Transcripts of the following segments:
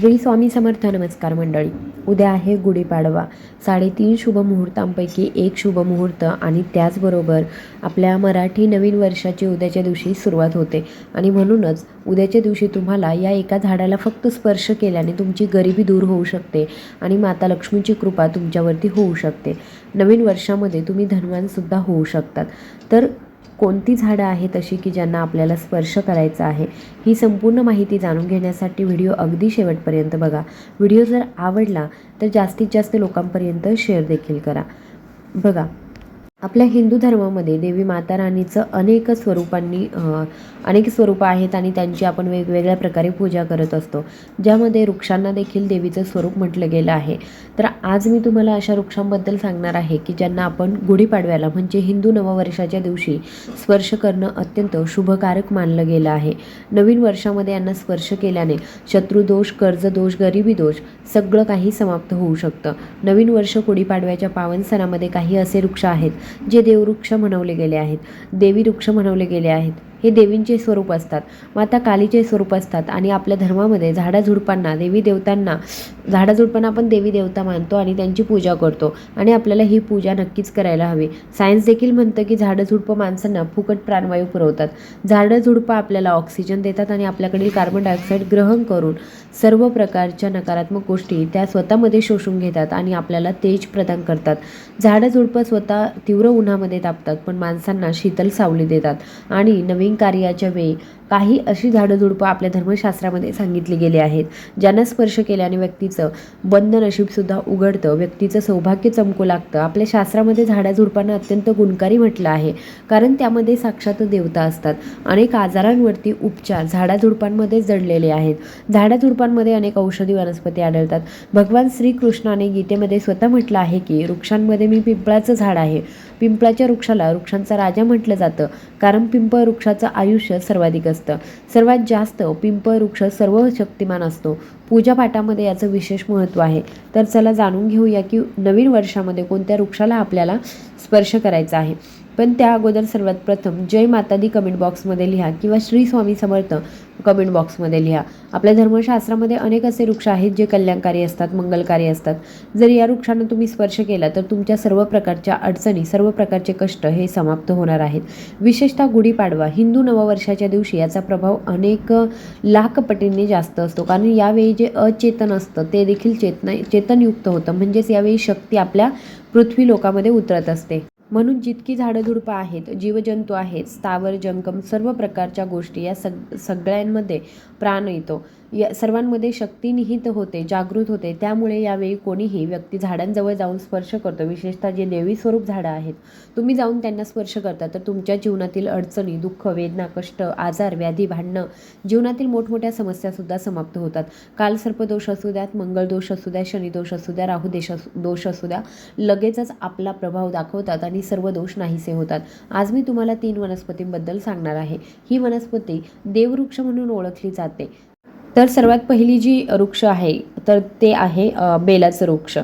श्री स्वामी समर्थ नमस्कार मंडळी. उद्या आहे गुढीपाडवा. साडेतीन शुभ मुहूर्तांपैकी एक शुभ मुहूर्त आणि त्याचबरोबर आपल्या मराठी नवीन वर्षाची उद्याच्या दिवशी सुरुवात होते. आणि म्हणूनच उद्याच्या दिवशी तुम्हाला या एका झाडाला फक्त स्पर्श केल्याने तुमची गरिबी दूर होऊ शकते आणि माता लक्ष्मीची कृपा तुमच्यावरती होऊ शकते. नवीन वर्षामध्ये तुम्ही धनवानसुद्धा होऊ शकतात. तर कोणती झाडं आहेत अशी की ज्यांना आपल्याला स्पर्श करायचा आहे? ही संपूर्ण माहिती जाणून घेण्यासाठी व्हिडिओ अगदी शेवटपर्यंत बघा. व्हिडिओ जर आवडला तर जास्तीत जास्त लोकांपर्यंत शेअर देखील करा. बघा आपल्या हिंदू धर्मामध्ये देवी माता राणीचं अनेक स्वरूपांनी अनेक स्वरूपं आहेत आणि त्यांची आपण वेगवेगळ्या प्रकारे पूजा करत असतो. ज्यामध्ये वृक्षांना देखील देवीचं स्वरूप म्हटलं गेलं आहे. तर आज मी तुम्हाला अशा वृक्षांबद्दल सांगणार आहे की ज्यांना आपण गुढीपाडव्याला म्हणजे हिंदू नववर्षाच्या दिवशी स्पर्श करणं अत्यंत शुभकारक मानलं गेलं आहे. नवीन वर्षामध्ये यांना स्पर्श केल्याने शत्रुदोष कर्जदोष गरिबी दोष सगळं काही समाप्त होऊ शकतं. नवीन वर्ष गुढीपाडव्याच्या पावन सणामध्ये काही असे वृक्ष आहेत जे देववृक्ष म्हणवले गेले आहेत देवी वृक्ष म्हणवले गेले आहेत. हे देवींचे स्वरूप असतात. माता कालीचे स्वरूप असतात आणि आपल्या धर्मामध्ये झाडाझुडपांना देवी देवतांना झाडाझुडपांना आपण देवी देवता मानतो आणि त्यांची पूजा करतो आणि आपल्याला ही पूजा नक्कीच करायला हवी. सायन्स देखील म्हणतं की झाडंझुडपं माणसांना फुकट प्राणवायू पुरवतात. झाडंझुडपं आपल्याला ऑक्सिजन देतात आणि आपल्याकडील कार्बन डायऑक्साईड ग्रहण करून सर्व प्रकारच्या नकारात्मक गोष्टी त्या स्वतःमध्ये शोषून घेतात आणि आपल्याला तेज प्रदान करतात. झाडंझुडपं स्वतः तीव्र उन्हामध्ये तापतात पण माणसांना शीतल सावली देतात आणि नवीन कार्याच्या वेळी काही अशी झाडं झुडपं आपल्या धर्मशास्त्रामध्ये सांगितली गेली आहेत. ज्यांना स्पर्श केल्याने व्यक्तीचं बंद नशीबसुद्धा उघडतं व्यक्तीचं सौभाग्य चमकू लागतं. आपल्या शास्त्रामध्ये झाडाझुडपांना अत्यंत गुणकारी म्हटलं आहे कारण त्यामध्ये साक्षात देवता असतात. अनेक आजारांवरती उपचार झाडाझुडपांमध्ये जडलेले आहेत. झाडाझुडपांमध्ये अनेक औषधी वनस्पती आढळतात. भगवान श्रीकृष्णाने गीतेमध्ये स्वतः म्हटलं आहे की वृक्षांमध्ये मी पिंपळाचं झाड आहे. पिंपळाच्या वृक्षाला वृक्षांचा राजा म्हटलं जातं. कारण पिंपळ वृक्षाचं आयुष्य सर्वाधिक असतं. सर्वात जास्त पिंपळ वृक्ष सर्व शक्तिमान असतो. पूजापाठामध्ये याचं विशेष महत्त्व आहे. तर चला जाणून घेऊया की नवीन वर्षामध्ये कोणत्या वृक्षाला आपल्याला स्पर्श करायचा आहे. पण त्या अगोदर सर्वात प्रथम जय माता दी कमेंट बॉक्समध्ये लिहा किंवा श्री स्वामी समर्थ कमेंट बॉक्समध्ये लिहा. आपल्या धर्मशास्त्रामध्ये अनेक असे वृक्ष आहेत जे कल्याणकारी असतात मंगलकारी असतात. जर या वृक्षांना तुम्ही स्पर्श केला तर तुमच्या सर्व प्रकारच्या अडचणी सर्व प्रकारचे कष्ट हे समाप्त होणार आहेत. विशेषतः गुढीपाडवा हिंदू नववर्षाच्या दिवशी याचा प्रभाव अनेक लाख पटींनी जास्त असतो. कारण यावेळी जे अचेतन असतं ते देखील चेतना चेतनयुक्त होतं. म्हणजेच यावेळी शक्ती आपल्या पृथ्वी लोकामध्ये उतरत असते. म्हणून जितकी झाडंझुडपं आहेत जीवजंतू आहेत स्थावर जंगम सर्व प्रकारच्या गोष्टी या सग सगळ्यांमध्ये प्राण येतो. या सर्वांमध्ये शक्ती निहित होते जागृत होते. त्यामुळे यावेळी कोणीही व्यक्ती झाडांजवळ जाऊन स्पर्श करतो. विशेषतः जे देवी स्वरूप झाडं आहेत तुम्ही जाऊन त्यांना स्पर्श करता तर तुमच्या जीवनातील अडचणी दुःख वेदना कष्ट आजार व्याधी भांडणं जीवनातील मोठमोठ्या समस्यासुद्धा समाप्त होतात. काल सर्पदोष असू द्यात मंगळदोष असू द्या शनिदोष असू द्या राहुदेश असू दोष असू द्या लगेचच आपला प्रभाव दाखवतात आणि सर्व दोष नाहीसे होतात. आज मी तुम्हाला तीन वनस्पतींबद्दल सांगणार आहे. ही वनस्पती देववृक्ष म्हणून ओळखली जाते. तर सर्वात पहिली जी वृक्ष आहे तर ते आहे बेलाचं वृक्ष.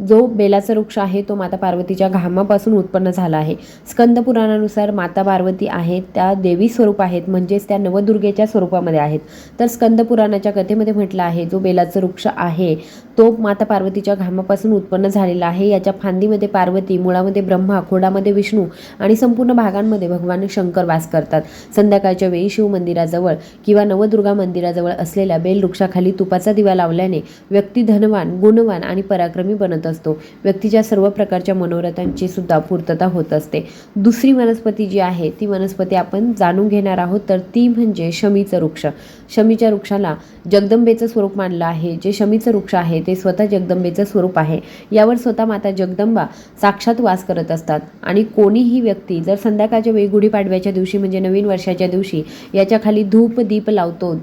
जो बेलाचा वृक्ष आहे तो माता पार्वतीच्या घामापासून उत्पन्न झाला आहे. स्कंद पुराणानुसार माता पार्वती आहेत त्या देवी स्वरूप आहेत म्हणजेच त्या नवदुर्गेच्या स्वरूपामध्ये आहेत. तर स्कंद पुराणाच्या कथेमध्ये म्हटलं आहे जो बेलाचं वृक्ष आहे तो माता पार्वतीच्या घामापासून उत्पन्न झालेला आहे. याच्या फांदीमध्ये पार्वती मुळामध्ये ब्रह्मा खोडामध्ये विष्णू आणि संपूर्ण भागांमध्ये भगवान शंकर वास करतात. संध्याकाळच्या वेळी शिव मंदिराजवळ किंवा नवदुर्गा मंदिराजवळ असलेल्या बेलवृक्षाखाली तुपाचा दिवा लावल्याने व्यक्ती धनवान गुणवान आणि पराक्रमी बनत असतो. व्यक्तीच्या सर्व प्रकारच्या मनोरथांची सुद्धा पूर्तता होत असते. दुसरी वनस्पती जी आहे ती वनस्पती आपण जाणून घेणार आहोत तर ती म्हणजे शमीचं वृक्ष. शमीच्या वृक्षाला जगदंबेचं स्वरूप मानलं आहे. जे शमीचं वृक्ष आहे ते स्वतः जगदंबेचं स्वरूप आहे. यावर स्वतः माता जगदंबा साक्षात वास करत असतात. आणि कोणीही व्यक्ती जर संध्याकाळच्या वेळी गुढीपाडव्याच्या दिवशी म्हणजे नवीन वर्षाच्या दिवशी याच्या खाली धूप दीप लावतो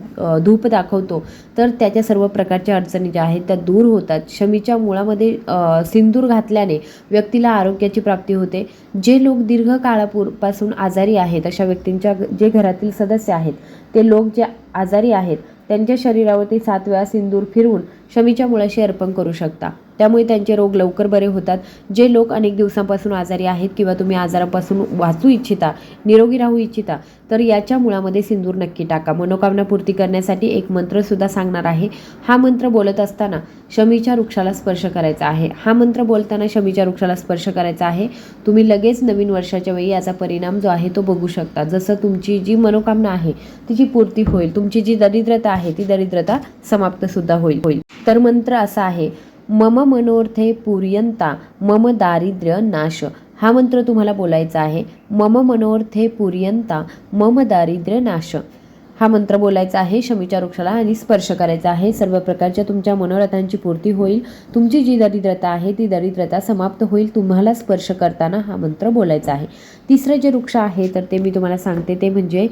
धूप दाखवतो तर त्याच्या सर्व प्रकारच्या अडचणी ज्या आहेत त्या दूर होतात. शमीच्या मुळामध्ये सिंदूर घातल्याने व्यक्तीला आरोग्याची प्राप्ती होते. जे लोक दीर्घ काळापूर्पासून आजारी आहेत अशा व्यक्तींच्या जे घरातील सदस्य आहेत ते लोक जे आजारी आहेत त्यांच्या शरीरावरती सात वेळा सिंदूर फिरवून शमीच्या मुळाशी अर्पण करू शकता. त्यामुळे त्यांचे रोग लवकर बरे होतात. जे लोक अनेक दिवसांपासून आजारी आहेत किंवा तुम्ही आजारापासून वाचू इच्छिता निरोगी राहू इच्छिता तर याच्या मुळामध्ये सिंदूर नक्की टाका. मनोकामना पूर्ती करण्यासाठी एक मंत्रसुद्धा सांगणार आहे. हा मंत्र बोलत असताना शमीच्या वृक्षाला स्पर्श करायचा आहे. हा मंत्र बोलताना शमीच्या वृक्षाला स्पर्श करायचा आहे. तुम्ही लगेच नवीन वर्षाच्या वेळी याचा परिणाम जो आहे तो बघू शकता. जसं तुमची जी मनोकामना आहे तिची पूर्ती होईल. तुमची जी दरिद्रता आहे ती दरिद्रता समाप्त सुद्धा होईल होईल. तर मंत्र असा आहे मम मनोर्थे पुर्यंता मम दारिद्र्य नाश. हा मंत्र तुम्हाला बोलायचा आहे मम मनोर्थे पुर्यंता मम दारिद्र्य नाश. हा मंत्र बोलायचा आहे शमीच्या वृक्षाला आणि स्पर्श करायचा आहे. सर्व प्रकारच्या तुमच्या मनोरथांची पूर्ती होईल. तुमची जी दरिद्रता आहे ती दरिद्रता समाप्त होईल. तुम्हाला स्पर्श करताना हा मंत्र बोलायचा आहे. तिसरं जे वृक्ष आहे तर ते मी तुम्हाला सांगते. ते म्हणजे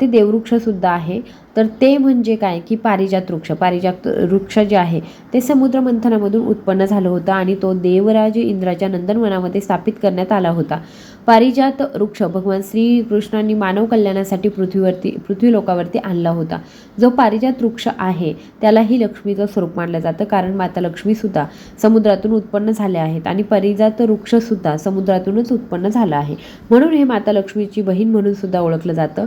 ते देववृक्षसुद्धा आहे. तर ते म्हणजे काय? की पारिजात वृक्ष. पारिजात वृक्ष जे आहे ते समुद्र मंथनामधून उत्पन्न झालं होतं आणि तो देवराज इंद्राच्या नंदनवनामध्ये स्थापित करण्यात आला होता. पारिजात वृक्ष भगवान श्रीकृष्णांनी मानव कल्याणासाठी पृथ्वीवरती पृथ्वी लोकावरती आणला होता. जो पारिजात वृक्ष आहे त्यालाही लक्ष्मीचं स्वरूप मानलं जातं. कारण माता लक्ष्मीसुद्धा समुद्रातून उत्पन्न झाल्या आहेत आणि पारिजात वृक्षसुद्धा समुद्रातूनच उत्पन्न झालं आहे. म्हणून हे माता लक्ष्मीची बहीण म्हणून सुद्धा ओळखलं जातं.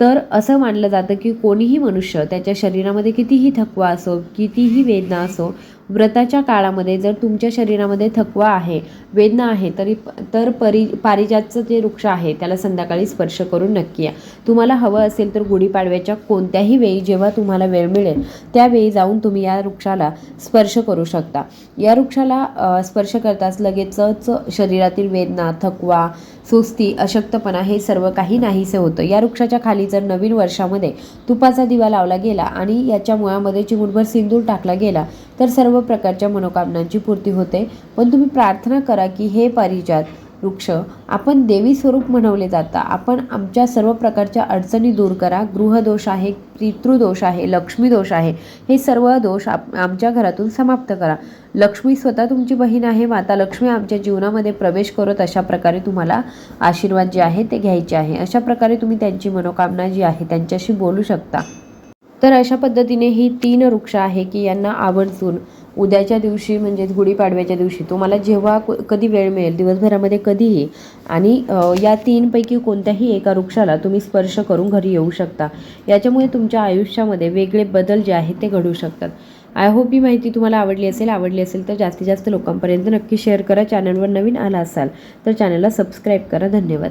तर असं मानलं जातं की कोणीही मनुष्य त्याच्या शरीरामध्ये कितीही थकवा असो कितीही वेदना असो व्रताच्या काळामध्ये जर तुमच्या शरीरामध्ये थकवा आहे वेदना आहे तरी तर परि पारिजातचं जे वृक्ष आहे त्याला संध्याकाळी स्पर्श करून नक्की या. तुम्हाला हवं असेल तर गुढीपाडव्याच्या कोणत्याही वेळी जेव्हा तुम्हाला वेळ मिळेल त्यावेळी जाऊन तुम्ही या वृक्षाला स्पर्श करू शकता. या वृक्षाला स्पर्श करताच लगेचच शरीरातील वेदना थकवा सुस्ती अशक्तपणा हे सर्व काही नाहीसे होतं. या वृक्षाच्या खाली जर नवीन वर्षामध्ये तुपाचा दिवा लावला गेला आणि याच्या मुळामध्ये चिमुटभर सिंदूर टाकला गेला तर सर्व प्रकारच्या मनोकामनांची पूर्ती होते. पण तुम्ही प्रार्थना करा की हे पारिजात वृक्ष आपण देवी स्वरूप म्हणवले जाता. आपण आमच्या सर्व प्रकारच्या अडचणी दूर करा. गृहदोष आहे पितृदोष आहे लक्ष्मी दोष आहे. हे सर्व दोष आप आमच्या घरातून समाप्त करा. लक्ष्मी स्वतः तुमची बहीण आहे. माता लक्ष्मी आमच्या जीवनामध्ये प्रवेश करत अशा प्रकारे तुम्हाला आशीर्वाद जे आहे ते घ्यायचे आहे. अशा प्रकारे तुम्ही त्यांची मनोकामना जी आहे त्यांच्याशी बोलू शकता. तर अशा पद्धतीने ही तीन वृक्ष आहे की यांना आवर्जून उद्याच्या दिवशी म्हणजेच गुढीपाडव्याच्या दिवशी तुम्हाला जेव्हा क- कधी वेळ मिळेल दिवसभरामध्ये कधीही आणि या तीनपैकी कोणत्याही एका वृक्षाला तुम्ही स्पर्श करून घरी येऊ शकता. याच्यामुळे तुमच्या आयुष्यामध्ये वेगळे बदल जे आहेत ते घडू शकतात. आय होप ही माहिती तुम्हाला आवडली असेल आवडली असेल तर जास्तीत जास्त लोकांपर्यंत नक्की शेअर करा. चॅनलवर नवीन आला असाल तर चॅनलला सबस्क्राईब करा. धन्यवाद.